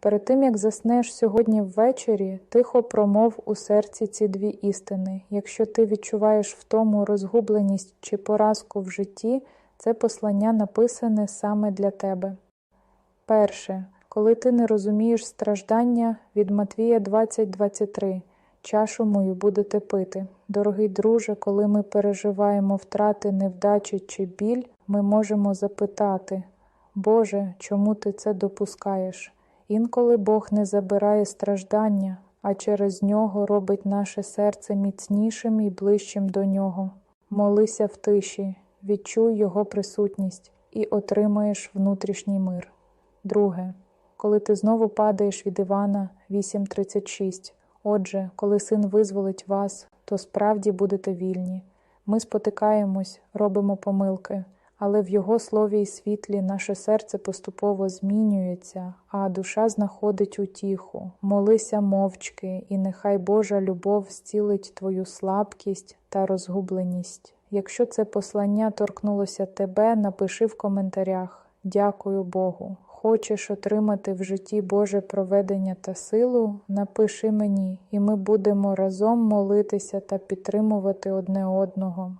Перед тим, як заснеш сьогодні ввечері, тихо промов у серці ці дві істини. Якщо ти відчуваєш втому розгубленість чи поразку в житті, це послання написане саме для тебе. Перше. Коли ти не розумієш страждання від Матвія 20.23 чашу мою будете пити. Дорогий друже, коли ми переживаємо втрати, невдачі чи біль, ми можемо запитати, Боже, чому ти це допускаєш? Інколи Бог не забирає страждання, а через нього робить наше серце міцнішим і ближчим до нього. Молися в тиші, відчуй Його присутність і отримаєш внутрішній мир. Друге, коли ти знову падаєш від Івана 8.36. Отже, коли син визволить вас, то справді будете вільні. Ми спотикаємось, робимо помилки, але в Його слові і світлі наше серце поступово змінюється, а душа знаходить утіху. Молися мовчки, і нехай Божа любов зцілить твою слабкість та розгубленість. Якщо це послання торкнулося тебе, напиши в коментарях. Дякую Богу. Хочеш отримати в житті Боже проведення та силу, напиши мені, і ми будемо разом молитися та підтримувати одне одного.